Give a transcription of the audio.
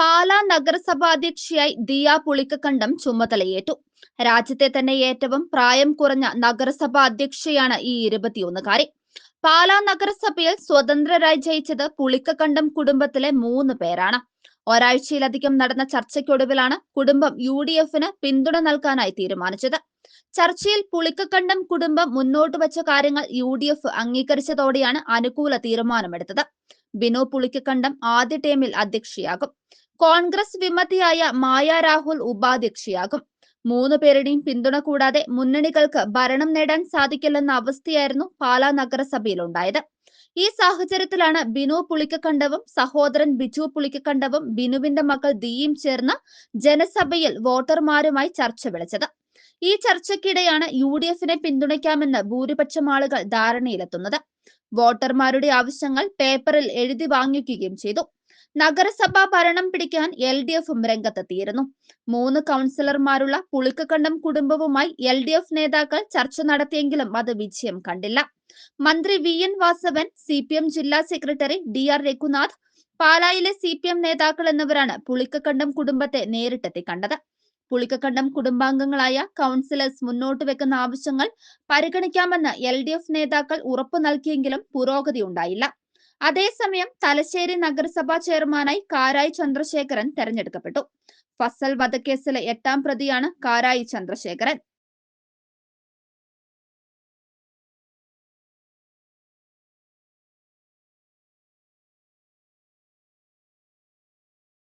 പാലാ നഗരസഭാ അധ്യക്ഷയായി ദിയ പുളിക്കക്കണ്ടം ചുമതലയേറ്റു. രാജ്യത്തെ തന്നെ ഏറ്റവും പ്രായം കുറഞ്ഞ നഗരസഭാ അധ്യക്ഷയാണ് ഈ ഇരുപത്തിയൊന്നുകാരി. പാലാ നഗരസഭയിൽ സ്വതന്ത്രരായി ജയിച്ചത് പുളിക്കക്കണ്ടം കുടുംബത്തിലെ മൂന്ന് പേരാണ്. ഒരാഴ്ചയിലധികം നടന്ന ചർച്ചയ്ക്കൊടുവിലാണ് കുടുംബം യു ഡി എഫിന് പിന്തുണ നൽകാനായി തീരുമാനിച്ചത്. ചർച്ചയിൽ പുളിക്കക്കണ്ടം കുടുംബം മുന്നോട്ട് വച്ച കാര്യങ്ങൾ യു ഡി എഫ് അംഗീകരിച്ചതോടെയാണ് അനുകൂല തീരുമാനമെടുത്തത്. ബിനു പുളിക്കക്കണ്ടം ആദ്യ ടീമിൽ അധ്യക്ഷയാകും. കോൺഗ്രസ് വിമതിയായ മായ രാഹുൽ ഉപാധ്യക്ഷയാകും. മൂന്ന് പേരുടെയും പിന്തുണ കൂടാതെ മുന്നണികൾക്ക് ഭരണം നേടാൻ സാധിക്കില്ലെന്ന അവസ്ഥയായിരുന്നു പാലാ നഗരസഭയിൽ ഉണ്ടായത് ഈ സാഹചര്യത്തിലാണ് ബിനു പുളിക്കക്കണ്ടവും സഹോദരൻ ബിജു പുളിക്കക്കണ്ടവും ബിനുവിന്റെ മകൾ ദിയും ചേർന്ന് ജനസഭയിൽ വോട്ടർമാരുമായി ചർച്ച വിളിച്ചത്. ഈ ചർച്ചയ്ക്കിടെയാണ് യു ഡി എഫിനെ പിന്തുണയ്ക്കാമെന്ന് ഭൂരിപക്ഷം ആളുകൾ ധാരണയിലെത്തുന്നത്. വോട്ടർമാരുടെ ആവശ്യങ്ങൾ പേപ്പറിൽ എഴുതി വാങ്ങിക്കുകയും ചെയ്തു. നഗരസഭാ ഭരണം പിടിക്കാൻ എൽ ഡി എഫും രംഗത്തെത്തിയിരുന്നു. മൂന്ന് കൗൺസിലർമാരുള്ള പുളിക്കക്കണ്ടം കുടുംബവുമായി എൽ ഡി എഫ് നേതാക്കൾ ചർച്ച നടത്തിയെങ്കിലും അത് വിജയം കണ്ടില്ല. മന്ത്രി V N Vasavan C P M ജില്ലാ സെക്രട്ടറി ഡി ആർ രഘുനാഥ് പാലായിലെ സി പി എം നേതാക്കൾ എന്നിവരാണ് പുളിക്കക്കണ്ടം കുടുംബത്തെ നേരിട്ടെത്തി കണ്ടത്. പുളിക്കക്കണ്ടം കുടുംബാംഗങ്ങളായ കൗൺസിലേഴ്സ് മുന്നോട്ട് വെക്കുന്ന ആവശ്യങ്ങൾ പരിഗണിക്കാമെന്ന് എൽ ഡി എഫ് നേതാക്കൾ ഉറപ്പു നൽകിയെങ്കിലും പുരോഗതി ഉണ്ടായില്ല. അതേസമയം തലശ്ശേരി നഗരസഭാ ചെയർമാനായി കാരായി ചന്ദ്രശേഖരൻ തെരഞ്ഞെടുക്കപ്പെട്ടു. ഫസൽ വധക്കേസിലെ എട്ടാം പ്രതിയാണ് കാരായി ചന്ദ്രശേഖരൻ.